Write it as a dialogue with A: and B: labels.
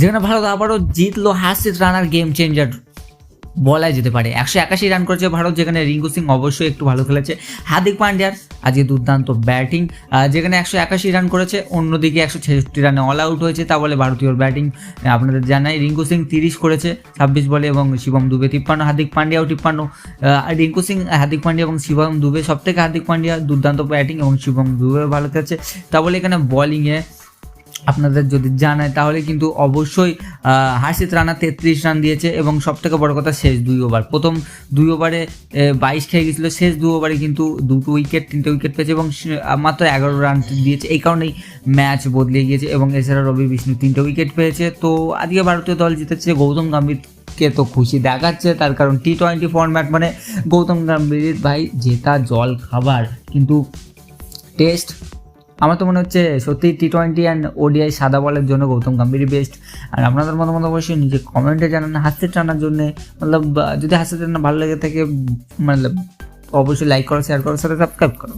A: যেখানে ভারত আবারও জিতলো হাসিত রানার গেম চেঞ্জার বলা যেতে পারে। একশো একাশি রান করেছে ভারত, যেখানে রিঙ্কু সিং অবশ্যই একটু ভালো খেলেছে। হার্দিক পান্ডিয়ার আজকে দুর্দান্ত ব্যাটিং যেখানে একশো একাশি রান করেছে, অন্যদিকে একশো ছেষট্টি রানে অল আউট হয়েছে, তা বলে ভারতীয় ব্যাটিং আপনাদের জানাই। রিঙ্কু সিং তিরিশ করেছে, ছাব্বিশ বলে, এবং শিবম দুবে তিপ্পান্ন, হার্দিক পান্ডিয়াও তিপ্পান্ন। রিঙ্কু সিং, হার্দিক পান্ডিয়া এবং শিবম দুবে সব থেকে হার্দিক পান্ডিয়া দুর্দান্ত ব্যাটিং এবং শিবম দুবে ভালো খেলেছে। তা বলে এখানে বলিংয়ে আপনাদের যদি জানায়, তাহলে কিন্তু অবশ্যই হার্ষিত রানা তেত্রিশ রান দিয়েছে এবং সব থেকে বড় কথা শেষ দুই ওভার। প্রথম দুই ওভারে বাইশ খেয়ে গেছিল, শেষ দু ওভারে কিন্তু দুটো উইকেট, তিনটে উইকেট পেয়েছে এবং মাত্র এগারো রান দিয়েছে। এই কারণেই ম্যাচ বদলে গিয়েছে এবং এছাড়া রবি বিষ্ণু তিনটে উইকেট পেয়েছে। তো আজকে ভারতীয় দল জিতেছে, গৌতম গম্ভীর কে তো খুশি দেখাচ্ছে, তার কারণ টি টোয়েন্টি ফরম্যাট মানে গৌতম গম্ভীর, ভাই, জেতা জল খাবার। কিন্তু টেস্ট আমার তো মনে হচ্ছে সত্যি টি টোয়েন্টি অ্যান্ড ওডিআই সাদা বলের জন্য গৌতম গম্ভীর বেস্ট আর আপনাদের মতামত অবশ্যই নিজে কমেন্টে জানান, হাসতে টানার জন্যে। মতলব, যদি হাসতে টানা ভালো লেগে থাকে মানে অবশ্যই লাইক করো শেয়ার করো সাথে সাবস্ক্রাইব করো।